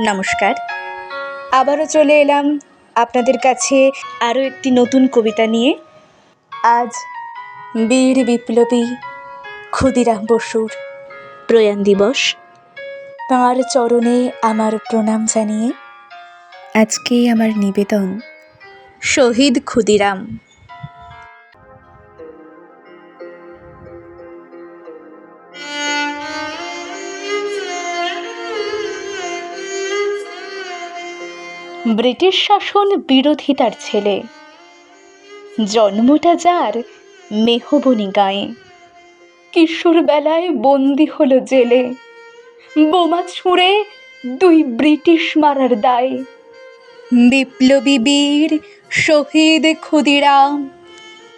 নমস্কার। আবারও চলে এলাম আপনাদের কাছে আরও একটি নতুন কবিতা নিয়ে। আজ বীর বিপ্লবী ক্ষুদিরাম বসুর প্রয়াণ দিবস। তাঁর চরণে আমার প্রণাম জানিয়ে আজকে আমার নিবেদন, শহীদ ক্ষুদিরাম। ব্রিটিশ শাসন বিরোধিতার ছেলে। জন্মটা যার মেহবনি গায়ে। কিশোর বেলায় বন্দি হলো জেলে। বোমা ছুঁড়ে দুই ব্রিটিশ মারার দায়। বিপ্লবী বীর শহীদ ক্ষুদিরাম,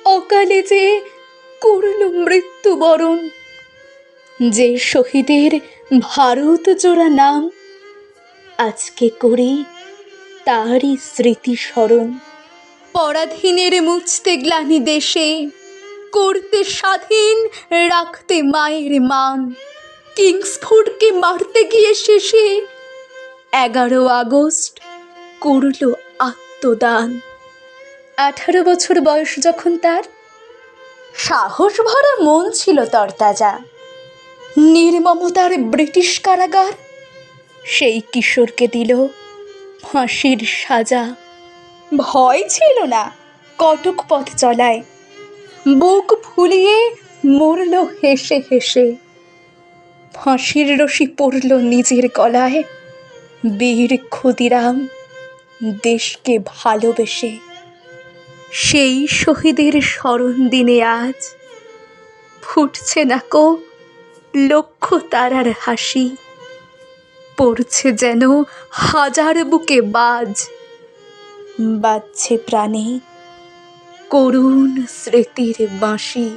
অকালে যে করল মৃত্যুবরণ। যে শহীদের ভারত জোড়া নাম আজকে করি তারই স্মৃতি স্মরণ পরাধীনের মুছতে গ্লানি দেশে, করতে স্বাধীন রাখতে মায়ের মান। কিংসফোর্ডকে মারতে গিয়ে শেষে এগারো আগস্ট করল আত্মদান। আঠারো বছর বয়স যখন তার, সাহস ভরা মন ছিল তরতাজা নির্মমতার ব্রিটিশ কারাগার সেই কিশোরকে দিল। ফাঁসির সাজা। ভয় ছিল না কটক পথ চলায়। বুক ফুলিয়ে মরল হেসে হেসে। ফাঁসির রশি পড়ল নিজের গলায়। বীর ক্ষুদিরাম দেশকে ভালোবেসে। সেই শহীদের স্মরণ দিনে আজ ফুটছে না কো লক্ষ তারার হাসি। পড়ছে যেন হাজার বুকে বাজ। বাজছে প্রাণে করুণ স্মৃতির বাঁশি।